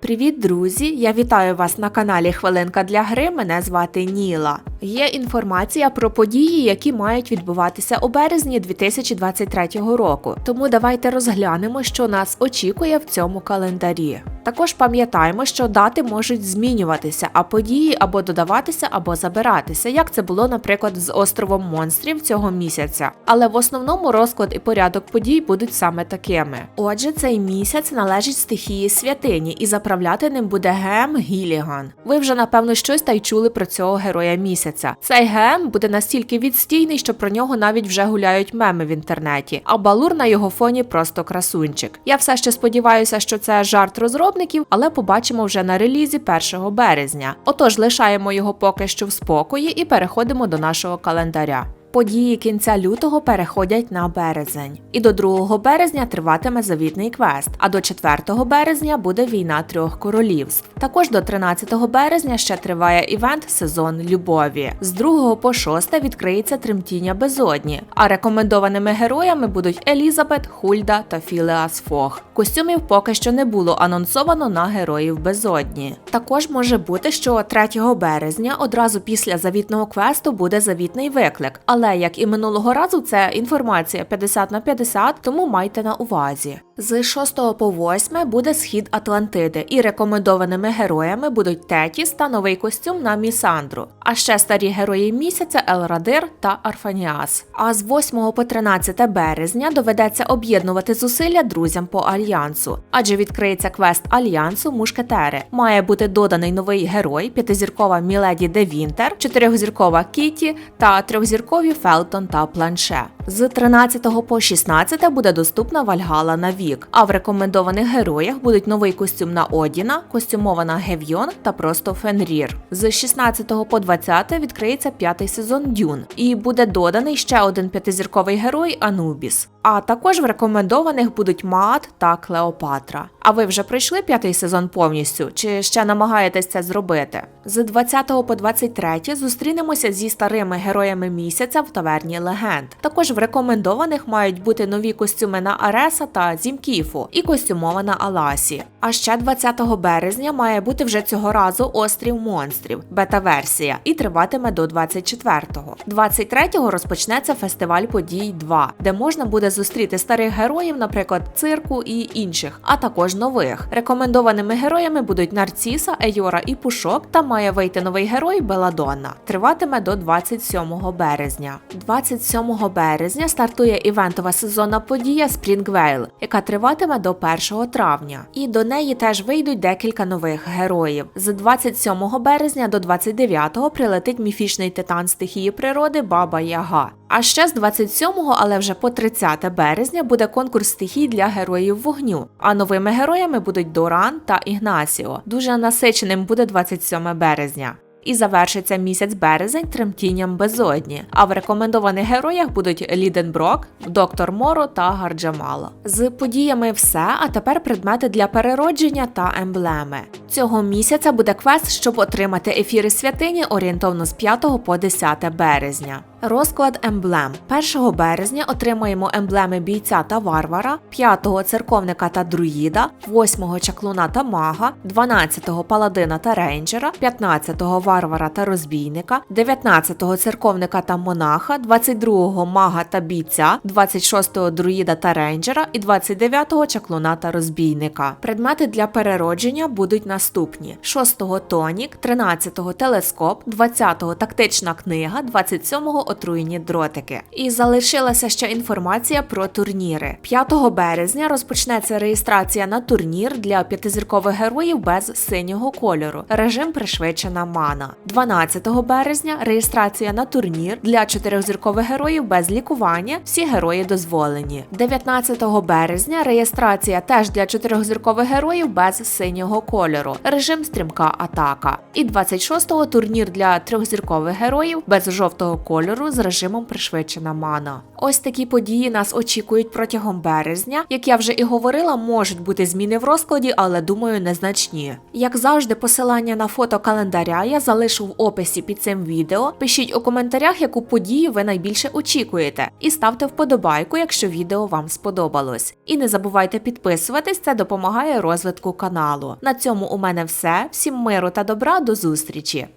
Привіт, друзі! Я вітаю вас на каналі Хвилинка для гри. Мене звати Ніла. Є інформація про події, які мають відбуватися у березні 2023 року. Тому давайте розглянемо, що нас очікує в цьому календарі. Також пам'ятаємо, що дати можуть змінюватися, а події або додаватися, або забиратися, як це було, наприклад, з островом монстрів цього місяця. Але в основному розклад і порядок подій будуть саме такими. Отже, цей місяць належить стихії святині, і заправляти ним буде Гем Гіліган. Ви вже напевно щось та й чули про цього героя місяця. Цей ГМ буде настільки відстійний, що про нього навіть вже гуляють меми в інтернеті. А балур на його фоні просто красунчик. Я все ще сподіваюся, що це жарт розробників, але побачимо вже на релізі 1 березня. Отож, лишаємо його поки що в спокої і переходимо до нашого календаря. Події кінця лютого переходять на березень, і до 2 березня триватиме завітний квест. А до 4 березня буде війна трьох королівств. Також до 13 березня ще триває івент Сезон любові. З 2 по 6 відкриється тремтіння безодні. А рекомендованими героями будуть Елізабет, Хульда та Філеас Фог. Костюмів поки що не було анонсовано на героїв безодні. Також може бути, що 3 березня одразу після завітного квесту буде завітний виклик. Але як і минулого разу, це інформація 50 на 50, тому майте на увазі. З 6 по 8 буде схід Атлантиди, і рекомендованими героями будуть Тетіс та новий костюм на Місандру. А ще старі герої місяця Елрадир та Арфаніас. А з 8 по 13 березня доведеться об'єднувати зусилля друзям по альянсу, адже відкриється квест альянсу Мушкетери. Має бути доданий новий герой, п'ятизіркова Міледі де Вінтер, чотирьохзіркова Кіті та трьохзіркові Фелтон та Планше. З 13 по 16 буде доступна Вальгала на вік. А в рекомендованих героях будуть новий костюм на Одіна, костюмована Гевйон та просто Фенрір. З 16 по 20 відкриється п'ятий сезон Дюн, і буде доданий ще один п'ятизірковий герой Анубіс. А також в рекомендованих будуть Маат та Клеопатра. А ви вже пройшли п'ятий сезон повністю, чи ще намагаєтесь це зробити? З 20 по 23 зустрінемося зі старими героями місяця в таверні легенд. Також в рекомендованих мають бути нові костюми на Ареса та Зімкіфу і костюмована Аласі. А ще 20 березня має бути вже цього разу острів монстрів, бета-версія, і триватиме до 24-го. 23-го розпочнеться фестиваль подій 2, де можна буде зустріти старих героїв, наприклад, цирку і інших, а також нових. Рекомендованими героями будуть Нарціса, Ейора і Пушок, та має вийти новий герой Беладонна. Триватиме до 27 березня. 27 березня стартує івентова сезонна подія Спрінгвейл, яка триватиме до 1 травня. І до неї теж вийдуть декілька нових героїв. З 27 березня до 29 прилетить міфічний титан стихії природи Баба Яга. А ще з 27-го, але вже по 30 березня буде конкурс стихій для героїв вогню. А новими героями будуть Доран та Ігнасіо. Дуже насиченим буде 27 березня. І завершиться місяць березень тремтінням безодні. А в рекомендованих героях будуть Ліденброк, Доктор Моро та Гарджамала. З подіями все, а тепер предмети для переродження та емблеми. Цього місяця буде квест, щоб отримати ефіри святині орієнтовно з 5 по 10 березня. Розклад емблем 1 березня отримаємо емблеми бійця та варвара, 5-го церковника та друїда, 8-го чаклуна та мага, 12-го паладина та рейнджера, 15-го варвара та розбійника, 19-го церковника та монаха, 22-го мага та бійця, 26-го друїда та рейнджера і 29-го чаклуна та розбійника. Предмети для переродження будуть наступні: 6-го тонік, 13-го телескоп, 20-го тактична книга, 27-го отруєні дротики. І залишилася ще інформація про турніри. 5 березня розпочнеться реєстрація на турнір для п'ятизіркових героїв без синього кольору. Режим пришвидшена мана. 12 березня реєстрація на турнір для чотирьохзіркових героїв без лікування. Всі герої дозволені. 19 березня реєстрація теж для чотирьохзіркових героїв без синього кольору. Режим стрімка атака. І 26-го турнір для трьохзіркових героїв без жовтого кольору вечору з режимом пришвидшена мана. Ось такі події нас очікують протягом березня. Як я вже і говорила, можуть бути зміни в розкладі, але думаю, незначні. Як завжди, посилання на фото календаря я залишу в описі під цим відео. Пишіть у коментарях, яку подію ви найбільше очікуєте, і ставте вподобайку, якщо відео вам сподобалось. І не забувайте підписуватись, це допомагає розвитку каналу. На цьому у мене все. Всім миру та добра, до зустрічі!